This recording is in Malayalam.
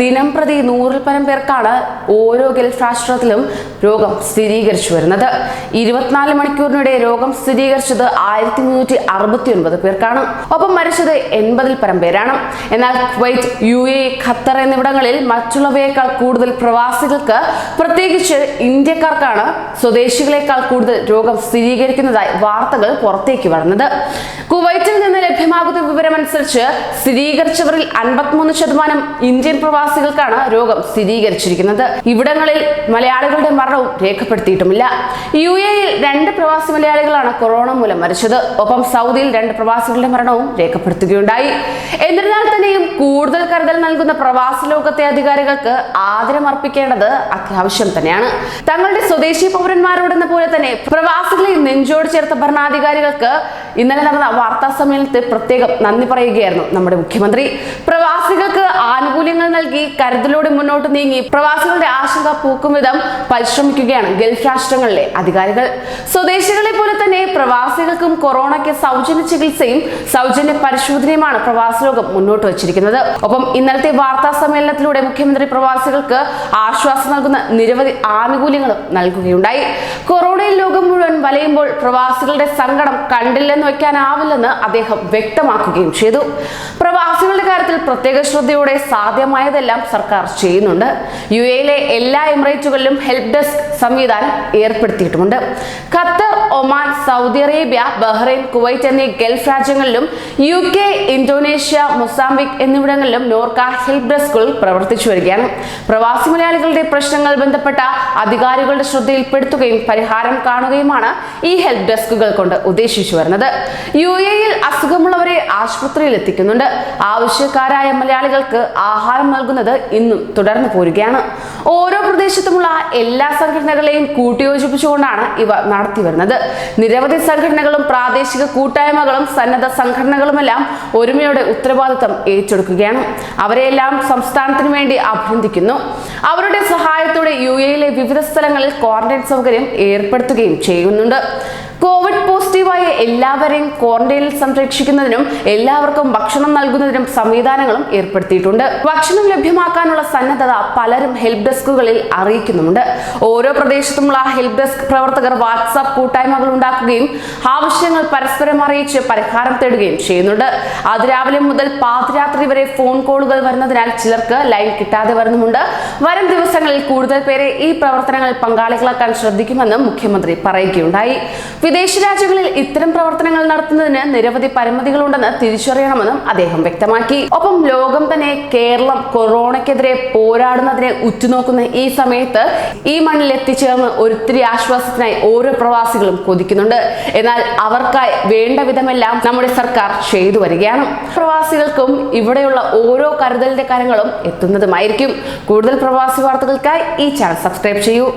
ദിനം പ്രതി നൂറിൽ പരം പേർക്കാണ് ഓരോ ഗൾഫ് രാഷ്ട്രത്തിലും രോഗം സ്ഥിരീകരിച്ചു വരുന്നത്. ഇരുപത്തിനാല് മണിക്കൂറിനിടെ രോഗം സ്ഥിരീകരിച്ചത് ആയിരത്തി മുന്നൂറ്റി അറുപത്തി ഒൻപത് പേർക്കാണ്. ഒപ്പം മരിച്ചത് എൺപതിൽ പരം പേരാണ്. എന്നാൽ കുവൈറ്റ് യു എ ഖത്തർ എന്നിവിടങ്ങളിൽ മറ്റുള്ളവയേക്കാൾ കൂടുതൽ പ്രവാസികൾക്ക് പ്രത്യേകിച്ച് ഇന്ത്യക്കാർക്കാണ് സ്വദേശികളെക്കാൾ കൂടുതൽ രോഗം സ്ഥിരീകരിക്കുന്നതായി വാർത്തകൾ പുറത്തേക്ക് വരുന്നത്. കുവൈറ്റിൽ ലഭ്യമാകുന്ന വിവരമനുസരിച്ച് സ്ഥിരീകരിച്ചവരിൽ അൻപത്തിമൂന്ന് ശതമാനം ഇന്ത്യൻ പ്രവാസികൾക്കാണ് രോഗം സ്ഥിരീകരിച്ചിരിക്കുന്നത്. ഇവിടങ്ങളിൽ മലയാളികളുടെ മരണവും രേഖപ്പെടുത്തിയിട്ടുമില്ല. യു എയിൽ രണ്ട് പ്രവാസി മലയാളികളാണ് കൊറോണ മൂലം മരിച്ചത്. ഒപ്പം സൗദിയിൽ രണ്ട് പ്രവാസികളുടെ മരണവും രേഖപ്പെടുത്തുകയുണ്ടായി. എന്നിരുന്നാൽ തന്നെയും കൂടുതൽ കരുതൽ നൽകുന്ന പ്രവാസി ലോകത്തെ അധികാരികൾക്ക് ആദരമർപ്പിക്കേണ്ടത് അത്യാവശ്യം തന്നെയാണ്. തങ്ങളുടെ സ്വദേശി പൗരന്മാരോടെന്ന പോലെ തന്നെ പ്രവാസികളെ നെഞ്ചോട് ചേർത്ത ഭരണാധികാരികൾക്ക് ഇന്നലെ നടന്ന വാർത്താ സമ്മേളനത്തിൽ പ്രത്യേകം നന്ദി പറയുകയായിരുന്നു നമ്മുടെ മുഖ്യമന്ത്രി. പ്രവാസികൾക്ക് നൽകി കരുതലോടെ മുന്നോട്ട് നീങ്ങി പ്രവാസികളുടെ ആശങ്ക പൂക്കും വിധം പരിശ്രമിക്കുകയാണ് ഗൾഫ് രാഷ്ട്രങ്ങളിലെ അധികാരികൾ. സ്വദേശികളെ പോലെ തന്നെ പ്രവാസികൾക്കും കൊറോണയ്ക്ക് സൗജന്യ ചികിത്സയും സൗജന്യ പരിശോധനയുമാണ് പ്രവാസി ലോകം മുന്നോട്ട് വച്ചിരിക്കുന്നത്. ഒപ്പം ഇന്നലത്തെ വാർത്താ സമ്മേളനത്തിലൂടെ മുഖ്യമന്ത്രി പ്രവാസികൾക്ക് ആശ്വാസം നൽകുന്ന നിരവധി ആനുകൂല്യങ്ങളും നൽകുകയുണ്ടായി. കൊറോണയിൽ ലോകം മുഴുവൻ വലയുമ്പോൾ പ്രവാസികളുടെ സങ്കടം കണ്ടില്ലെന്ന് വയ്ക്കാനാവില്ലെന്ന് അദ്ദേഹം വ്യക്തമാക്കുകയും ചെയ്തു. പ്രവാസികളുടെ കാര്യത്തിൽ പ്രത്യേക ശ്രദ്ധയോടെ സാധ്യമായതെല്ലാം സർക്കാർ ചെയ്യുന്നുണ്ട്. യു എയിലെ എല്ലാ എമിറേറ്റുകളിലും ഹെൽപ് ഡെസ്ക് സംവിധാനം ഏർപ്പെടുത്തിയിട്ടുമുണ്ട്. Qatar Oman Saudi Arabia Bahrain Kuwait എന്നീ ഗൾഫ് രാജ്യങ്ങളിലും യു കെ ഇന്തോനേഷ്യ മൊസാംബിക് എന്നിവിടങ്ങളിലും നോർക്ക ഹെൽപ്പ് ഡെസ്കുകൾ പ്രവർത്തിച്ചു വരികയാണ്. പ്രവാസി മലയാളികളുടെ പ്രശ്നങ്ങൾ ബന്ധപ്പെട്ട അധികാരികളുടെ ശ്രദ്ധയിൽപ്പെടുത്തുകയും പരിഹാരം കാണുകയുമാണ് ഈ ഹെൽപ്പ് ഡെസ്കുകൾ കൊണ്ട് ഉദ്ദേശിച്ചു വരുന്നത്. യു എയിൽ അസുഖമുള്ളവരെ ആശുപത്രിയിൽ എത്തിക്കുന്നുണ്ട്. ആവശ്യക്കാരായ മലയാളികൾക്ക് ആഹാരം നൽകുന്നത് ഇന്നും തുടർന്നു പോരുകയാണ്. ഓരോ പ്രദേശത്തുമുള്ള എല്ലാ സംഘടനകളെയും കൂട്ടിയോജിപ്പിച്ചുകൊണ്ടാണ് ഇവ നടത്തി വരുന്നത്. നിരവധി സംഘടനകളും പ്രാദേശിക കൂട്ടായ്മകളും സന്നദ്ധ സംഘടനകളുമെല്ലാം ഒരുമയോടെ ഉത്തരവാദിത്തം ഏറ്റെടുക്കുകയാണ്. അവരെല്ലാം സംസ്ഥാനത്തിന് വേണ്ടി അഭിനന്ദിക്കുന്നു. അവരുടെ സഹായത്തോടെ യു എയിലെ വിവിധ സ്ഥലങ്ങളിൽ ക്വാറന്റൈൻ സൗകര്യം ഏർപ്പെടുത്തുകയും ചെയ്യുന്നുണ്ട്. കോവിഡ് പോസിറ്റീവായ എല്ലാവരെയും ക്വാറന്റൈനിൽ സംരക്ഷിക്കുന്നതിനും എല്ലാവർക്കും ഭക്ഷണം നൽകുന്നതിനും സംവിധാനങ്ങളും ഏർപ്പെടുത്തിയിട്ടുണ്ട്. ഭക്ഷണം ലഭ്യമാക്കാനുള്ള സന്നദ്ധത പലരും ഹെൽപ്പ് ഡെസ്കുകളിൽ അറിയിക്കുന്നുണ്ട് ഓരോ പ്രദേശത്തുമുള്ള ഹെൽപ്പ് ഡെസ്ക് പ്രവർത്തകർ വാട്സാപ്പ് കൂട്ടായ്മകൾ ഉണ്ടാക്കുകയും ആവശ്യങ്ങൾ പരസ്പരം അറിയിച്ച് പരിഹാരം തേടുകയും ചെയ്യുന്നുണ്ട്. അതിരാവിലെ മുതൽ പാതിരാത്രി വരെ ഫോൺ കോളുകൾ വരുന്നതിനാൽ ചിലർക്ക് ലൈൻ കിട്ടാതെ വരുന്നുമുണ്ട്. വരും ദിവസങ്ങളിൽ കൂടുതൽ പേരെ ഈ പ്രവർത്തനങ്ങളിൽ പങ്കാളികളാക്കാൻ ശ്രദ്ധിക്കുമെന്നും മുഖ്യമന്ത്രി പറയുകയുണ്ടായി. വിദേശ രാജ്യങ്ങളിൽ ഇത്തരം പ്രവർത്തനങ്ങൾ നടത്തുന്നതിന് നിരവധി പരിമിതികളുണ്ടെന്ന് തിരിച്ചറിയണമെന്നും അദ്ദേഹം വ്യക്തമാക്കി. ഒപ്പം ലോകം തന്നെ കേരളം കൊറോണയ്ക്കെതിരെ പോരാടുന്നതിനെ ഉറ്റുനോക്കുന്ന ഈ സമയത്ത് ഈ മണ്ണിൽ എത്തിച്ചേർന്ന് ഒരിത്തിരി ആശ്വാസത്തിനായി ഓരോ പ്രവാസികളും കൊതിക്കുന്നുണ്ട്. എന്നാൽ അവർക്കായി വേണ്ട വിധമെല്ലാം നമ്മുടെ സർക്കാർ ചെയ്തു വരികയാണ്. പ്രവാസികൾക്കും ഇവിടെയുള്ള ഓരോ കരുതലിന്റെ കാര്യങ്ങളും എത്തുന്നതുമായിരിക്കും. കൂടുതൽ പ്രവാസി വാർത്തകൾക്കായി ഈ ചാനൽ സബ്സ്ക്രൈബ് ചെയ്യൂ.